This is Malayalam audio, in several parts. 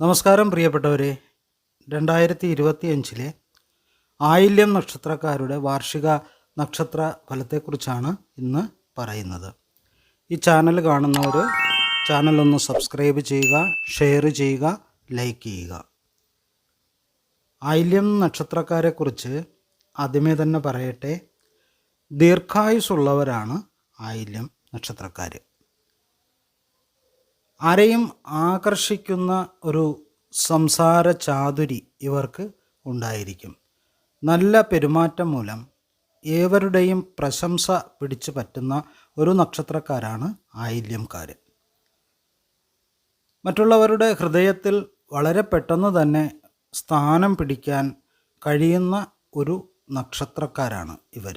നമസ്കാരം പ്രിയപ്പെട്ടവരെ. രണ്ടായിരത്തി ഇരുപത്തി അഞ്ചിലെ ആയില്യം നക്ഷത്രക്കാരുടെ വാർഷിക നക്ഷത്ര ഫലത്തെക്കുറിച്ചാണ് ഇന്ന് പറയുന്നത്. ഈ ചാനൽ കാണുന്നവർ ചാനൽ ഒന്ന് സബ്സ്ക്രൈബ് ചെയ്യുക ഷെയർ ചെയ്യുക ലൈക്ക് ചെയ്യുക. ആയില്യം നക്ഷത്രക്കാരെക്കുറിച്ച് ആദ്യമേ തന്നെ പറയട്ടെ. ദീർഘായുസുള്ളവരാണ് ആയില്യം നക്ഷത്രക്കാർ ആരെയും ആകർഷിക്കുന്ന ഒരു സംസാര ചാതുരി ഇവർക്ക് ഉണ്ടായിരിക്കും. നല്ല പെരുമാറ്റം മൂലം ഏവരുടെയും പ്രശംസ പിടിച്ചു പറ്റുന്ന ഒരു നക്ഷത്രക്കാരാണ് ആയില്യംകാർ മറ്റുള്ളവരുടെ ഹൃദയത്തിൽ വളരെ പെട്ടെന്ന് തന്നെ സ്ഥാനം പിടിക്കാൻ കഴിയുന്ന ഒരു നക്ഷത്രക്കാരാണ് ഇവർ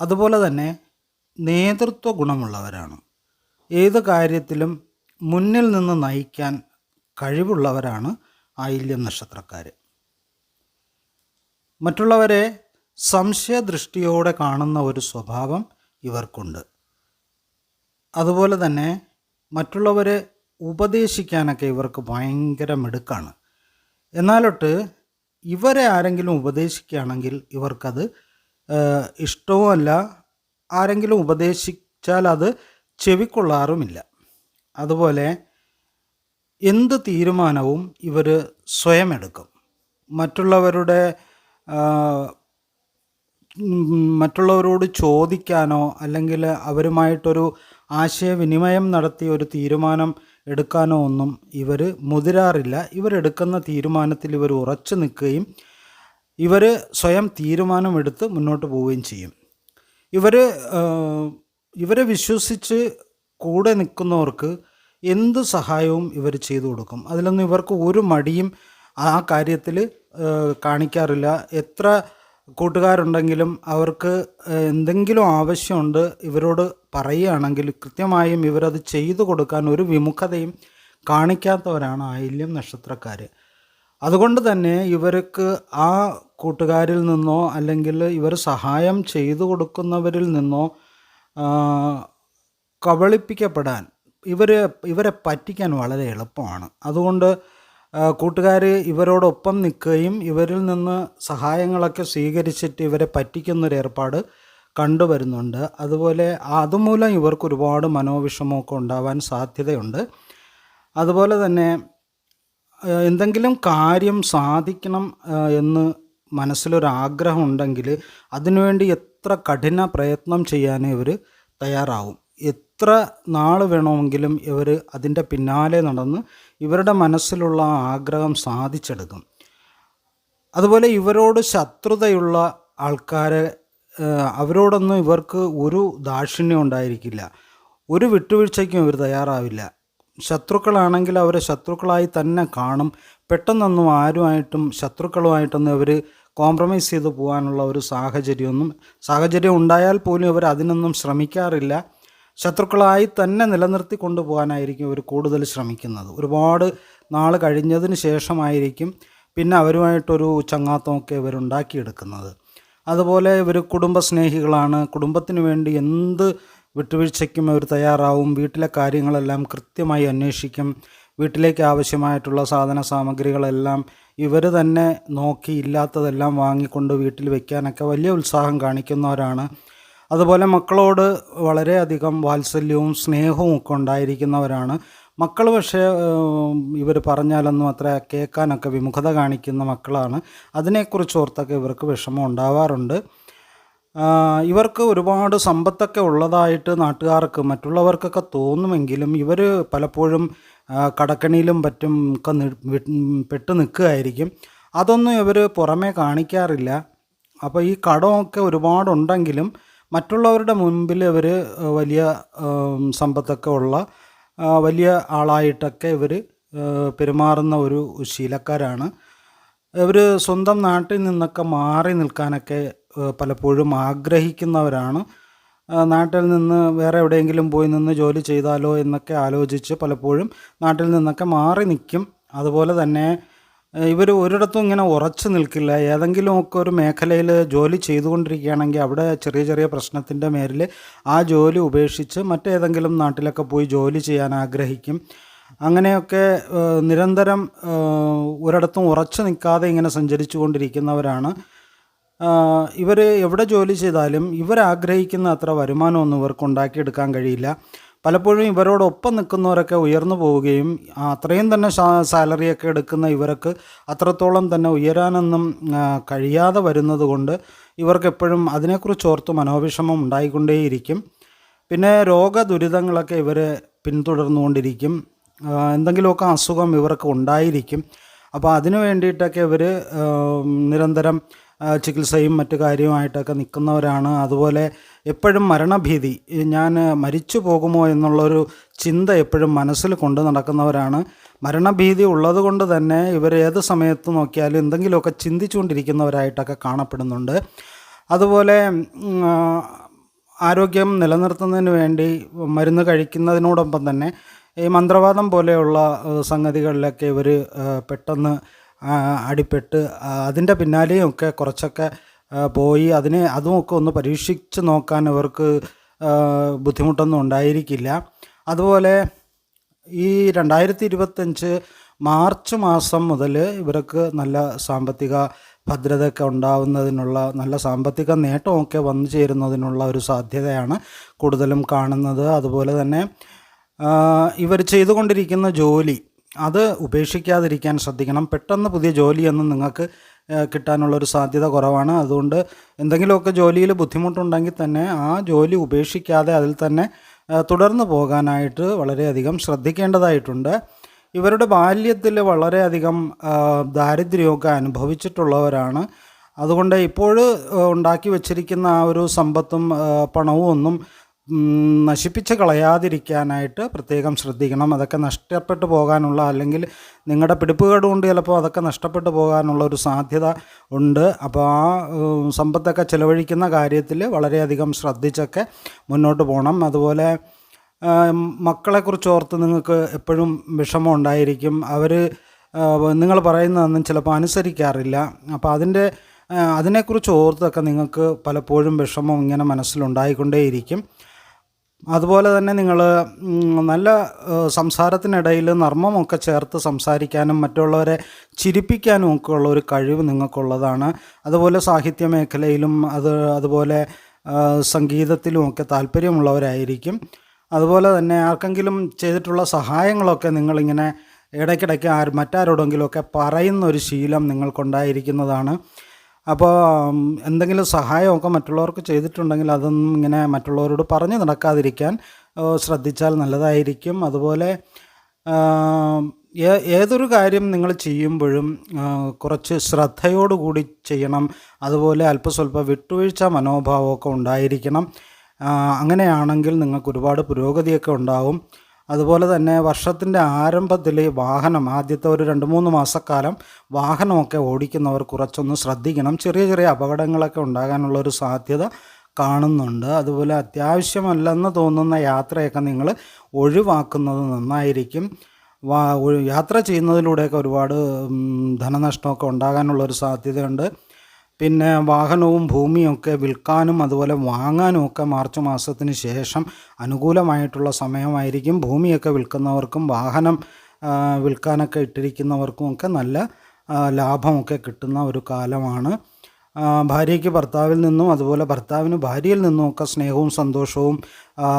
അതുപോലെ തന്നെ നേതൃത്വ ഗുണമുള്ളവരാണ്. ഏത് കാര്യത്തിലും മുന്നിൽ നിന്ന് നയിക്കാൻ കഴിവുള്ളവരാണ് ആയില്യം നക്ഷത്രക്കാർ മറ്റുള്ളവരെ സംശയദൃഷ്ടിയോടെ കാണുന്ന ഒരു സ്വഭാവം ഇവർക്കുണ്ട്. അതുപോലെ തന്നെ മറ്റുള്ളവരെ ഉപദേശിക്കാനൊക്കെ ഇവർക്ക് ഭയങ്കര മിടുക്കാണ്. എന്നാലൊട്ട് ഇവരെ ആരെങ്കിലും ഉപദേശിക്കുകയാണെങ്കിൽ ഇവർക്കത് ഇഷ്ടവുമല്ല. ആരെങ്കിലും ഉപദേശിച്ചാൽ അത് ചെവിക്കൊള്ളാറുമില്ല. അതുപോലെ എന്ത് തീരുമാനവും ഇവർ സ്വയം എടുക്കും മറ്റുള്ളവരുടെ മറ്റുള്ളവരോട് ചോദിക്കാനോ അല്ലെങ്കിൽ അവരുമായിട്ടൊരു ആശയവിനിമയം നടത്തി ഒരു തീരുമാനം എടുക്കാനോ ഒന്നും ഇവർ മുതിരാറില്ല. ഇവരെടുക്കുന്ന തീരുമാനത്തിൽ ഇവർ ഉറച്ചു നിൽക്കുകയും ഇവർ സ്വയം തീരുമാനമെടുത്ത് മുന്നോട്ട് പോവുകയും ചെയ്യും. ഇവർ ഇവരെ വിശ്വസിച്ച് കൂടെ നിൽക്കുന്നവർക്ക് എന്ത് സഹായവും ഇവർ ചെയ്തു കൊടുക്കും. അതിലൊന്നും ഇവർക്ക് ഒരു മടിയും ആ കാര്യത്തിൽ കാണിക്കാറില്ല. എത്ര കൂട്ടുകാരുണ്ടെങ്കിലും അവർക്ക് എന്തെങ്കിലും ആവശ്യമുണ്ട് ഇവരോട് പറയുകയാണെങ്കിൽ കൃത്യമായും ഇവരത് ചെയ്തു കൊടുക്കാൻ ഒരു വിമുഖതയും കാണിക്കാത്തവരാണ് ആയില്യം നക്ഷത്രക്കാർ. അതുകൊണ്ട് തന്നെ ഇവർക്ക് ആ കൂട്ടുകാരിൽ നിന്നോ അല്ലെങ്കിൽ ഇവർ സഹായം ചെയ്തു കൊടുക്കുന്നവരിൽ നിന്നോ കബളിപ്പിക്കപ്പെടാൻ ഇവർ ഇവരെ പറ്റിക്കാൻ വളരെ എളുപ്പമാണ്. അതുകൊണ്ട് കൂട്ടുകാർ ഇവരോടൊപ്പം നിൽക്കുകയും ഇവരിൽ നിന്ന് സഹായങ്ങളൊക്കെ സ്വീകരിച്ചിട്ട് ഇവരെ പറ്റിക്കുന്നൊരു ഏർപ്പാട് കണ്ടുവരുന്നുണ്ട്. അതുപോലെ അതുമൂലം ഇവർക്ക് ഒരുപാട് മനോവിഷമമൊക്കെ ഉണ്ടാവാൻ സാധ്യതയുണ്ട്. അതുപോലെ തന്നെ എന്തെങ്കിലും കാര്യം സാധിക്കണം എന്ന് മനസ്സിലൊരാഗ്രഹം ഉണ്ടെങ്കിൽ അതിനുവേണ്ടി എത്ര കഠിന പ്രയത്നം ചെയ്യാൻ ഇവർ തയ്യാറാവും. എത്ര നാൾ വേണമെങ്കിലും ഇവർ അതിന്റെ പിന്നാലെ നടന്ന് ഇവരുടെ മനസ്സിലുള്ള ആഗ്രഹം സാധിച്ചെടുക്കും. അതുപോലെ ഇവരോട് ശത്രുതയുള്ള ആൾക്കാരെ അവരോടൊന്നും ഇവർക്ക് ഒരു ദാക്ഷിണ്യം ഉണ്ടായിരിക്കില്ല. ഒരു വിട്ടുവീഴ്ചയ്ക്കും ഇവർ തയ്യാറാവില്ല. ശത്രുക്കളാണെങ്കിൽ അവരെ ശത്രുക്കളായി തന്നെ കാണും. പെട്ടെന്നൊന്നും ആരുമായിട്ടും ശത്രുക്കളുമായിട്ടൊന്നും ഇവർ കോംപ്രമൈസ് ചെയ്ത് പോകാനുള്ള ഒരു സാഹചര്യമൊന്നും സാഹചര്യം ഉണ്ടായാൽ പോലും ഇവർ അതിനൊന്നും ശ്രമിക്കാറില്ല. ശത്രുക്കളായി തന്നെ നിലനിർത്തി കൊണ്ടുപോകാനായിരിക്കും ഇവർ കൂടുതൽ ശ്രമിക്കുന്നത്. ഒരുപാട് നാൾ കഴിഞ്ഞതിന് ശേഷമായിരിക്കും പിന്നെ അവരുമായിട്ടൊരു ചങ്ങാത്തമൊക്കെ ഇവരുണ്ടാക്കിയെടുക്കുന്നത് അതുപോലെ ഇവർ കുടുംബസ്നേഹികളാണ്. കുടുംബത്തിന് വേണ്ടി എന്ത് വിട്ടുവീഴ്ചയ്ക്കും അവർ തയ്യാറാവും. വീട്ടിലെ കാര്യങ്ങളെല്ലാം കൃത്യമായി അന്വേഷിക്കും. വീട്ടിലേക്ക് ആവശ്യമായിട്ടുള്ള സാധന സാമഗ്രികളെല്ലാം ഇവർ തന്നെ നോക്കി ഇല്ലാത്തതെല്ലാം വാങ്ങിക്കൊണ്ട് വീട്ടിൽ വെക്കാനൊക്കെ വലിയ ഉത്സാഹം കാണിക്കുന്നവരാണ്. അതുപോലെ മക്കളോട് വളരെയധികം വാത്സല്യവും സ്നേഹവും ഒക്കെ ഉണ്ടായിരിക്കുന്നവരാണ്. മക്കൾ പക്ഷേ ഇവർ പറഞ്ഞാലൊന്നും അത്ര കേൾക്കാനൊക്കെ വിമുഖത കാണിക്കുന്ന മക്കളാണ്. അതിനെക്കുറിച്ച് ഓർത്തൊക്കെ ഇവർക്ക് വിഷമം ഉണ്ടാവാറുണ്ട്. ഇവർക്ക് ഒരുപാട് സമ്പത്തൊക്കെ ഉള്ളതായിട്ട് നാട്ടുകാർക്ക് മറ്റുള്ളവർക്കൊക്കെ തോന്നുമെങ്കിലും ഇവർ പലപ്പോഴും കടക്കണിയിലും മറ്റും ഒക്കെ പെട്ട് നിൽക്കുകയായിരിക്കും. അതൊന്നും ഇവർ പുറമേ കാണിക്കാറില്ല. അപ്പോൾ ഈ കടമൊക്കെ ഒരുപാടുണ്ടെങ്കിലും മറ്റുള്ളവരുടെ മുൻപിൽ ഇവർ വലിയ സമ്പത്തൊക്കെ ഉള്ള വലിയ ആളായിട്ടൊക്കെ ഇവർ പെരുമാറുന്ന ഒരു ശീലക്കാരാണ്. ഇവർ സ്വന്തം നാട്ടിൽ നിന്നൊക്കെ മാറി നിൽക്കാനൊക്കെ പലപ്പോഴും ആഗ്രഹിക്കുന്നവരാണ്. നാട്ടിൽ നിന്ന് വേറെ എവിടെയെങ്കിലും പോയി നിന്ന് ജോലി ചെയ്താലോ എന്നൊക്കെ ആലോചിച്ച് പലപ്പോഴും നാട്ടിൽ നിന്നൊക്കെ മാറി നിൽക്കും. അതുപോലെ തന്നെ ഇവർ ഒരിടത്തും ഇങ്ങനെ ഉറച്ചു നിൽക്കില്ല. ഏതെങ്കിലുമൊക്കെ ഒരു മേഖലയിൽ ജോലി ചെയ്തുകൊണ്ടിരിക്കുകയാണെങ്കിൽ അവിടെ ചെറിയ ചെറിയ പ്രശ്നത്തിന്റെ മേരിൽ ആ ജോലി ഉപേക്ഷിച്ച് മറ്റേതെങ്കിലും നാട്ടിലൊക്കെ പോയി ജോലി ചെയ്യാൻ ആഗ്രഹിക്കും. അങ്ങനെയൊക്കെ നിരന്തരം ഒരിടത്തും ഉറച്ചു നിൽക്കാതെ ഇങ്ങനെ സഞ്ചരിച്ചു കൊണ്ടിരിക്കുന്നവരാണ് ഇവർ എവിടെ ജോലി ചെയ്താലും ഇവരാഗ്രഹിക്കുന്ന അത്ര വരുമാനമൊന്നും ഇവർക്ക് ഉണ്ടാക്കിയെടുക്കാൻ കഴിയില്ല. പലപ്പോഴും ഇവരോടൊപ്പം നിൽക്കുന്നവരൊക്കെ ഉയർന്നു പോവുകയും അത്രയും തന്നെ സാലറിയൊക്കെ എടുക്കുന്ന ഇവർക്ക് അത്രത്തോളം തന്നെ ഉയരാനൊന്നും കഴിയാതെ വരുന്നത് കൊണ്ട് ഇവർക്ക് എപ്പോഴും അതിനെക്കുറിച്ച് ഓർത്ത് മനോവിഷമം ഉണ്ടായിക്കൊണ്ടേയിരിക്കും. പിന്നെ രോഗ ദുരിതങ്ങളൊക്കെ ഇവർ പിന്തുടർന്നുകൊണ്ടിരിക്കും എന്തെങ്കിലുമൊക്കെ അസുഖം ഇവർക്ക് ഉണ്ടായിരിക്കും. അപ്പോൾ അതിനു വേണ്ടിയിട്ടൊക്കെ ഇവർ നിരന്തരം ചികിത്സയും മറ്റു കാര്യമായിട്ടൊക്കെ നിൽക്കുന്നവരാണ്. അതുപോലെ എപ്പോഴും മരണഭീതി ഞാൻ മരിച്ചു പോകുമോ എന്നുള്ളൊരു ചിന്ത എപ്പോഴും മനസ്സിൽ കൊണ്ട് നടക്കുന്നവരാണ്. മരണഭീതി ഉള്ളത് കൊണ്ട് തന്നെ ഇവർ ഏത് സമയത്ത് നോക്കിയാലും എന്തെങ്കിലുമൊക്കെ ചിന്തിച്ചുകൊണ്ടിരിക്കുന്നവരായിട്ടൊക്കെ കാണപ്പെടുന്നുണ്ട്. അതുപോലെ ആരോഗ്യം നിലനിർത്തുന്നതിന് വേണ്ടി മരുന്ന് കഴിക്കുന്നതിനോടൊപ്പം തന്നെ ഈ മന്ത്രവാദം പോലെയുള്ള സംഗതികളിലൊക്കെ ഇവർ പെട്ടെന്ന് അടിപ്പെട്ട് അതിന്റെ പിന്നാലെയും ഒക്കെ കുറച്ചൊക്കെ പോയി. അതിനെ അതുമൊക്കെ ഒന്ന് പരീക്ഷിച്ച് നോക്കാൻ അവർക്ക് ബുദ്ധിമുട്ടൊന്നും ഉണ്ടായിരിക്കില്ല. അതുപോലെ ഈ രണ്ടായിരത്തി ഇരുപത്തഞ്ച് മാർച്ച് മാസം മുതൽ ഇവർക്ക് നല്ല സാമ്പത്തിക ഭദ്രതയൊക്കെ ഉണ്ടാവുന്നതിനുള്ള നല്ല സാമ്പത്തിക നേട്ടമൊക്കെ വന്നു ചേരുന്നതിനുള്ള ഒരു സാധ്യതയാണ് കൂടുതലും കാണുന്നത്. അതുപോലെ തന്നെ ഇവർ ചെയ്തുകൊണ്ടിരിക്കുന്ന ജോലി അത് ഉപേക്ഷിക്കാതിരിക്കാൻ ശ്രദ്ധിക്കണം. പെട്ടെന്ന് പുതിയ ജോലിയൊന്നും നിങ്ങൾക്ക് കിട്ടാനുള്ളൊരു സാധ്യത കുറവാണ്. അതുകൊണ്ട് എന്തെങ്കിലുമൊക്കെ ജോലിയിൽ ബുദ്ധിമുട്ടുണ്ടെങ്കിൽ തന്നെ ആ ജോലി ഉപേക്ഷിക്കാതെ അതിൽ തന്നെ തുടർന്നു പോകാനായിട്ട് വളരെയധികം ശ്രദ്ധിക്കേണ്ടതായിട്ടുണ്ട്. ഇവരുടെ ബാല്യത്തിൽ വളരെയധികം ദാരിദ്ര്യമൊക്കെ അനുഭവിച്ചിട്ടുള്ളവരാണ്. അതുകൊണ്ട് ഇപ്പോൾ ഉണ്ടാക്കി വച്ചിരിക്കുന്ന ആ ഒരു സമ്പത്തും പണവും ഒന്നും നശിപ്പിച്ച് കളയാതിരിക്കാനായിട്ട് പ്രത്യേകം ശ്രദ്ധിക്കണം. അതൊക്കെ നഷ്ടപ്പെട്ടു പോകാനുള്ള അല്ലെങ്കിൽ നിങ്ങളുടെ പിടിപ്പുകേട് കൊണ്ട് ചിലപ്പോൾ അതൊക്കെ നഷ്ടപ്പെട്ടു പോകാനുള്ള ഒരു സാധ്യത ഉണ്ട്. അപ്പോൾ ആ സമ്പത്തൊക്കെ ചിലവഴിക്കുന്ന കാര്യത്തിൽ വളരെയധികം ശ്രദ്ധിച്ചൊക്കെ മുന്നോട്ട് പോകണം. അതുപോലെ മക്കളെക്കുറിച്ച് ഓർത്ത് നിങ്ങൾക്ക് എപ്പോഴും വിഷമം ഉണ്ടായിരിക്കും. അവർ നിങ്ങൾ പറയുന്നതൊന്നും ചിലപ്പോൾ അനുസരിക്കാറില്ല. അപ്പോൾ അതിന്റെ അതിനെക്കുറിച്ച് ഓർത്തൊക്കെ നിങ്ങൾക്ക് പലപ്പോഴും വിഷമം ഇങ്ങനെ മനസ്സിലുണ്ടായിക്കൊണ്ടേയിരിക്കും. അതുപോലെ തന്നെ നിങ്ങൾ നല്ല സംസാരത്തിനിടയിൽ നർമ്മമൊക്കെ ചേർത്ത് സംസാരിക്കാനും മറ്റുള്ളവരെ ചിരിപ്പിക്കാനും ഒക്കെ ഉള്ള ഒരു കഴിവ് നിങ്ങൾക്കുള്ളതാണ്. അതുപോലെ സാഹിത്യ മേഖലയിലും അത് അതുപോലെ സംഗീതത്തിലും ഒക്കെ താല്പര്യമുള്ളവരായിരിക്കും. അതുപോലെ തന്നെ ആർക്കെങ്കിലും ചെയ്തിട്ടുള്ള സഹായങ്ങളൊക്കെ നിങ്ങളിങ്ങനെ ഇടയ്ക്കിടയ്ക്ക് ആര് മറ്റാരോടെങ്കിലുമൊക്കെ പറയുന്ന ഒരു ശീലം നിങ്ങൾക്കുണ്ടായിരിക്കുന്നതാണ്. അപ്പോൾ എന്തെങ്കിലും സഹായമൊക്കെ മറ്റുള്ളവർക്ക് ചെയ്തിട്ടുണ്ടെങ്കിൽ അതൊന്നും ഇങ്ങനെ മറ്റുള്ളവരോട് പറഞ്ഞു നടക്കാതിരിക്കാൻ ശ്രദ്ധിച്ചാൽ നല്ലതായിരിക്കും. അതുപോലെ ഏതൊരു കാര്യം നിങ്ങൾ ചെയ്യുമ്പോഴും കുറച്ച് ശ്രദ്ധയോടുകൂടി ചെയ്യണം. അതുപോലെ അല്പസ്വല്പ വിട്ടുവീഴ്ച മനോഭാവമൊക്കെ ഉണ്ടായിരിക്കണം. അങ്ങനെയാണെങ്കിൽ നിങ്ങൾക്ക് ഒരുപാട് പുരോഗതിയൊക്കെ ഉണ്ടാവും. അതുപോലെ തന്നെ വർഷത്തിന്റെ ആരംഭത്തിൽ വാഹനം ആദ്യത്തെ ഒരു രണ്ട് മൂന്ന് മാസക്കാലം വാഹനമൊക്കെ ഓടിക്കുന്നവർ കുറച്ചൊന്ന് ശ്രദ്ധിക്കണം. ചെറിയ ചെറിയ അപകടങ്ങളൊക്കെ ഉണ്ടാകാനുള്ള ഒരു സാധ്യത കാണുന്നുണ്ട്. അതുപോലെ അത്യാവശ്യമല്ലെന്ന് തോന്നുന്ന യാത്രയൊക്കെ നിങ്ങൾ ഒഴിവാക്കുന്നത് നന്നായിരിക്കും. യാത്ര ചെയ്യുന്നതിലൂടെയൊക്കെ ഒരുപാട് ധനനഷ്ടമൊക്കെ ഉണ്ടാകാനുള്ളൊരു സാധ്യതയുണ്ട്. പിന്നെ വാഹനവും ഭൂമിയും ഒക്കെ വിൽക്കാനും അതുപോലെ വാങ്ങാനും ഒക്കെ മാർച്ച് മാസത്തിന് ശേഷം അനുകൂലമായിട്ടുള്ള സമയമായിരിക്കും ഭൂമിയൊക്കെ വിൽക്കുന്നവർക്കും വാഹനം വിൽക്കാനൊക്കെ ഇട്ടിരിക്കുന്നവർക്കും ഒക്കെ നല്ല ലാഭമൊക്കെ കിട്ടുന്ന ഒരു കാലമാണ്. ഭാര്യയ്ക്ക് ഭർത്താവിൽ നിന്നും അതുപോലെ ഭർത്താവിന് ഭാര്യയിൽ നിന്നും ഒക്കെ സ്നേഹവും സന്തോഷവും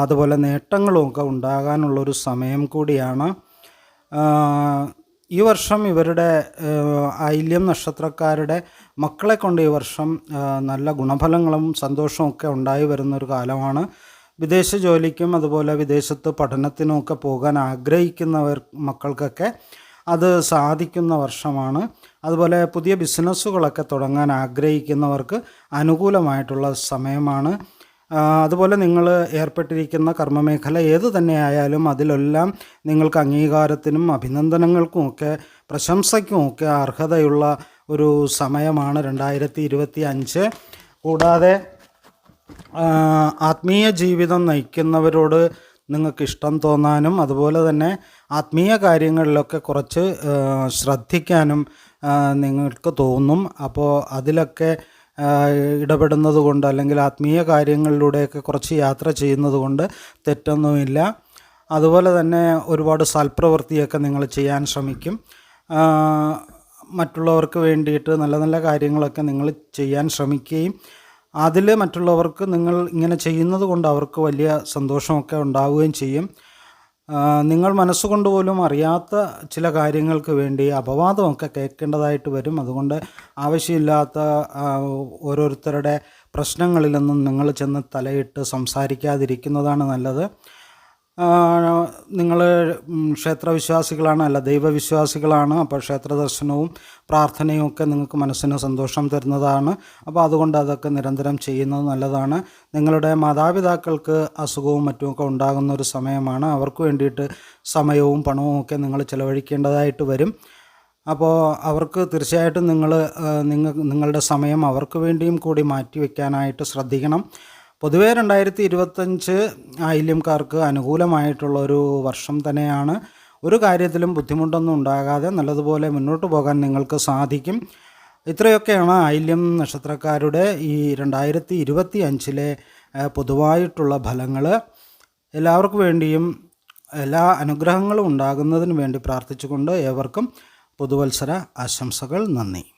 അതുപോലെ നേട്ടങ്ങളും ഒക്കെ ഉണ്ടാകാനുള്ളൊരു സമയം കൂടിയാണ്. ഈ വർഷം ഇവരുടെ ഐല്യം നക്ഷത്രക്കാരുടെ മക്കളെ കൊണ്ട് ഈ വർഷം നല്ല ഗുണഫലങ്ങളും സന്തോഷവും ഒക്കെ ഉണ്ടായി വരുന്നൊരു കാലമാണ്. വിദേശ ജോലിക്കും അതുപോലെ വിദേശത്ത് പഠനത്തിനും ഒക്കെ പോകാൻ ആഗ്രഹിക്കുന്നവർ മക്കൾക്കൊക്കെ അത് സാധിക്കുന്ന വർഷമാണ്. അതുപോലെ പുതിയ ബിസിനസ്സുകളൊക്കെ തുടങ്ങാൻ ആഗ്രഹിക്കുന്നവർക്ക് അനുകൂലമായിട്ടുള്ള സമയമാണ്. അതുപോലെ നിങ്ങൾ ഏർപ്പെട്ടിരിക്കുന്ന കർമ്മമേഖല ഏത് തന്നെയായാലും അതിലെല്ലാം നിങ്ങൾക്ക് അംഗീകാരത്തിനും അഭിനന്ദനങ്ങൾക്കും ഒക്കെ പ്രശംസയ്ക്കും ഒക്കെ അർഹതയുള്ള ഒരു സമയമാണ് രണ്ടായിരത്തി ഇരുപത്തി അഞ്ച് കൂടാതെ ആത്മീയ ജീവിതം നയിക്കുന്നവരോട് നിങ്ങൾക്ക് ഇഷ്ടം തോന്നാനും അതുപോലെ തന്നെ ആത്മീയ കാര്യങ്ങളിലൊക്കെ കുറച്ച് ശ്രദ്ധിക്കാനും നിങ്ങൾക്ക് തോന്നും. അപ്പോൾ അതിലൊക്കെ ഇടപെടുന്നത് കൊണ്ട് അല്ലെങ്കിൽ ആത്മീയ കാര്യങ്ങളിലൂടെയൊക്കെ കുറച്ച് യാത്ര ചെയ്യുന്നത് കൊണ്ട് തെറ്റൊന്നുമില്ല. അതുപോലെ തന്നെ ഒരുപാട് സൽപ്രവൃത്തിയൊക്കെ നിങ്ങൾ ചെയ്യാൻ ശ്രമിക്കും. മറ്റുള്ളവർക്ക് വേണ്ടിയിട്ട് നല്ല നല്ല കാര്യങ്ങളൊക്കെ നിങ്ങൾ ചെയ്യാൻ ശ്രമിക്കുകയും അതിൽ മറ്റുള്ളവർക്ക് നിങ്ങൾ ഇങ്ങനെ ചെയ്യുന്നത് കൊണ്ട് അവർക്ക് വലിയ സന്തോഷമൊക്കെ ഉണ്ടാവുകയും ചെയ്യും. നിങ്ങൾ മനസ്സുകൊണ്ട് പോലും അറിയാത്ത ചില കാര്യങ്ങൾക്ക് വേണ്ടി അപവാദമൊക്കെ കേൾക്കേണ്ടതായിട്ട് വരും. അതുകൊണ്ട് ആവശ്യമില്ലാത്ത ഓരോരുത്തരുടെ പ്രശ്നങ്ങളിലൊന്നും നിങ്ങൾ ചെന്ന് തലയിട്ട് സംസാരിക്കാതിരിക്കുന്നതാണ് നല്ലത്. നിങ്ങൾ ക്ഷേത്രവിശ്വാസികളാണ് അല്ല ദൈവവിശ്വാസികളാണ് അപ്പോൾ ക്ഷേത്ര ദർശനവും പ്രാർത്ഥനയും ഒക്കെ നിങ്ങൾക്ക് മനസ്സിന് സന്തോഷം തരുന്നതാണ്. അപ്പോൾ അതുകൊണ്ട് അതൊക്കെ നിരന്തരം ചെയ്യുന്നത് നല്ലതാണ്. നിങ്ങളുടെ മാതാപിതാക്കൾക്ക് അസുഖവും മറ്റുമൊക്കെ ഉണ്ടാകുന്ന ഒരു സമയമാണ്. അവർക്ക് വേണ്ടിയിട്ട് സമയവും പണവും ഒക്കെ നിങ്ങൾ ചിലവഴിക്കേണ്ടതായിട്ട് വരും. അപ്പോൾ അവർക്ക് തീർച്ചയായിട്ടും നിങ്ങൾ നിങ്ങൾ നിങ്ങളുടെ സമയം അവർക്ക് വേണ്ടിയും കൂടി മാറ്റി വയ്ക്കാനായിട്ട് ശ്രദ്ധിക്കണം. പൊതുവേ രണ്ടായിരത്തി ഇരുപത്തഞ്ച് ആയില്യംകാർക്ക് അനുകൂലമായിട്ടുള്ള ഒരു വർഷം തന്നെയാണ്. ഒരു കാര്യത്തിലും ബുദ്ധിമുട്ടൊന്നും ഉണ്ടാകാതെ നല്ലതുപോലെ മുന്നോട്ട് പോകാൻ നിങ്ങൾക്ക് സാധിക്കും. ഇത്രയൊക്കെയാണ് ആയില്യം നക്ഷത്രക്കാരുടെ ഈ രണ്ടായിരത്തി ഇരുപത്തി അഞ്ചിലെ പൊതുവായിട്ടുള്ള ഫലങ്ങൾ എല്ലാവർക്കും വേണ്ടിയും എല്ലാ അനുഗ്രഹങ്ങളും ഉണ്ടാകുന്നതിന് വേണ്ടി പ്രാർത്ഥിച്ചുകൊണ്ട് ഏവർക്കും പുതുവത്സര ആശംസകൾ. നന്ദി.